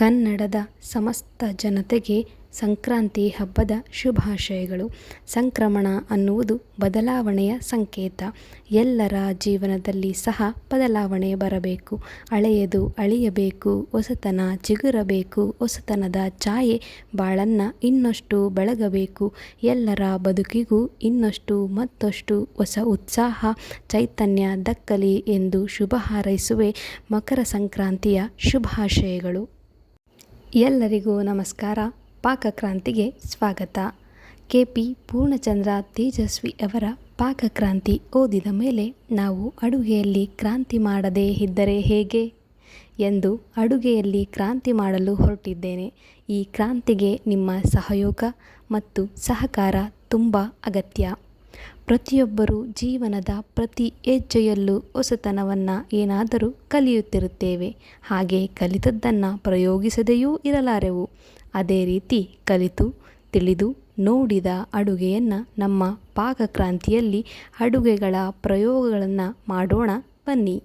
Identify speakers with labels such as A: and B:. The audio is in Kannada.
A: ಕನ್ನಡದ ಸಮಸ್ತ ಜನತೆಗೆ ಸಂಕ್ರಾಂತಿ ಹಬ್ಬದ ಶುಭಾಶಯಗಳು. ಸಂಕ್ರಮಣ ಅನ್ನುವುದು ಬದಲಾವಣೆಯ ಸಂಕೇತ. ಎಲ್ಲರ ಜೀವನದಲ್ಲಿ ಸಹ ಬದಲಾವಣೆ ಬರಬೇಕು. ಹಳೆಯದು ಅಳಿಯಬೇಕು, ಹೊಸತನ ಚಿಗುರಬೇಕು, ಹೊಸತನದ ಛಾಯೆ ಬಾಳನ್ನು ಇನ್ನಷ್ಟು ಬೆಳಗಬೇಕು. ಎಲ್ಲರ ಬದುಕಿಗೂ ಇನ್ನಷ್ಟು ಮತ್ತಷ್ಟು ಹೊಸ ಉತ್ಸಾಹ, ಚೈತನ್ಯ ದಕ್ಕಲಿ ಎಂದು ಶುಭ ಹಾರೈಸುವೆ ಮಕರ ಸಂಕ್ರಾಂತಿಯ ಶುಭಾಶಯಗಳು. ಎಲ್ಲರಿಗೂ ನಮಸ್ಕಾರ. ಪಾಕಕ್ರಾಂತಿಗೆ ಸ್ವಾಗತ. ಕೆ ಪಿ ಪೂರ್ಣಚಂದ್ರ ತೇಜಸ್ವಿ ಅವರ ಪಾಕಕ್ರಾಂತಿ ಓದಿದ ಮೇಲೆ ನಾವು ಅಡುಗೆಯಲ್ಲಿ ಕ್ರಾಂತಿ ಮಾಡದೇ ಇದ್ದರೆ ಹೇಗೆ? ಎಂದು ಅಡುಗೆಯಲ್ಲಿ ಕ್ರಾಂತಿ ಮಾಡಲು ಹೊರಟಿದ್ದೇನೆ. ಈ ಕ್ರಾಂತಿಗೆ ನಿಮ್ಮ ಸಹಯೋಗ ಮತ್ತು ಸಹಕಾರ ತುಂಬ ಅಗತ್ಯ. ಪ್ರತಿಯೊಬ್ಬರೂ ಜೀವನದ ಪ್ರತಿ ಹೆಜ್ಜೆಯಲ್ಲೂ ಹೊಸತನವನ್ನು ಏನಾದರೂ ಕಲಿಯುತ್ತಿರುತ್ತೇವೆ. ಹಾಗೆ ಕಲಿತದ್ದನ್ನು ಪ್ರಯೋಗಿಸದೆಯೂ ಇರಲಾರೆವು. ಅದೇ ರೀತಿ ಕಲಿತು, ತಿಳಿದು, ನೋಡಿದ ಅಡುಗೆಯನ್ನು ನಮ್ಮ ಪಾಕಕ್ರಾಂತಿಯಲ್ಲಿ ಅಡುಗೆಗಳ ಪ್ರಯೋಗಗಳನ್ನು ಮಾಡೋಣ ಬನ್ನಿ.